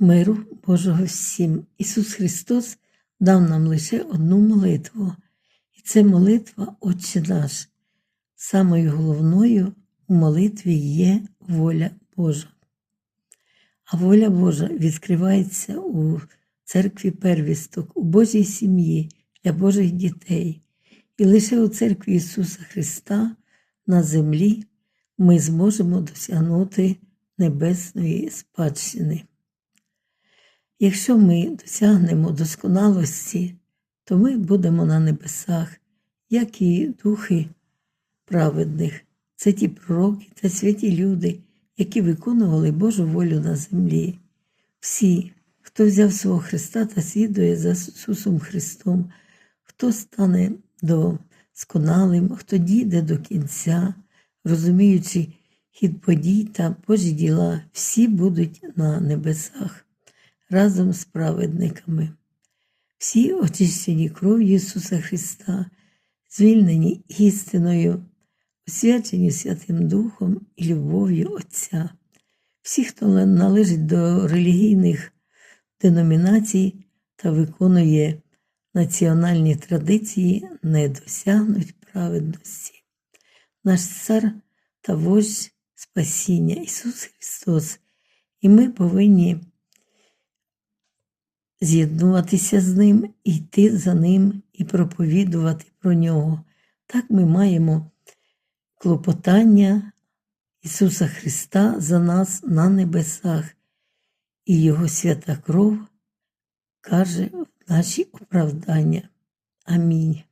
Миру Божого всім. Ісус Христос дав нам лише одну молитву, і це молитва Отче наш. Самою головною у молитві є воля Божа. А воля Божа відкривається у церкві первісток, у Божій сім'ї для Божих дітей. І лише у церкві Ісуса Христа на землі ми зможемо досягнути небесної спадщини. Якщо ми досягнемо досконалості, то ми будемо на небесах, як і духи праведних. Це ті пророки та святі люди, які виконували Божу волю на землі. Всі, хто взяв свого Христа та слідує за Ісусом Христом, хто стане досконалим, хто дійде до кінця, розуміючи хід подій та Божі діла, всі будуть на небесах разом з праведниками. Всі очищені кров'ю Ісуса Христа, звільнені істиною, освячені Святим Духом і любов'ю Отця. Всі, хто належить до релігійних деномінацій та виконує національні традиції, не досягнуть праведності. Наш цар та вождь спасіння Ісус Христос, і ми повинні з'єднуватися з Ним, йти за Ним і проповідувати про Нього. Так ми маємо клопотання Ісуса Христа за нас на небесах, і Його свята кров каже в наші оправдання. Амінь.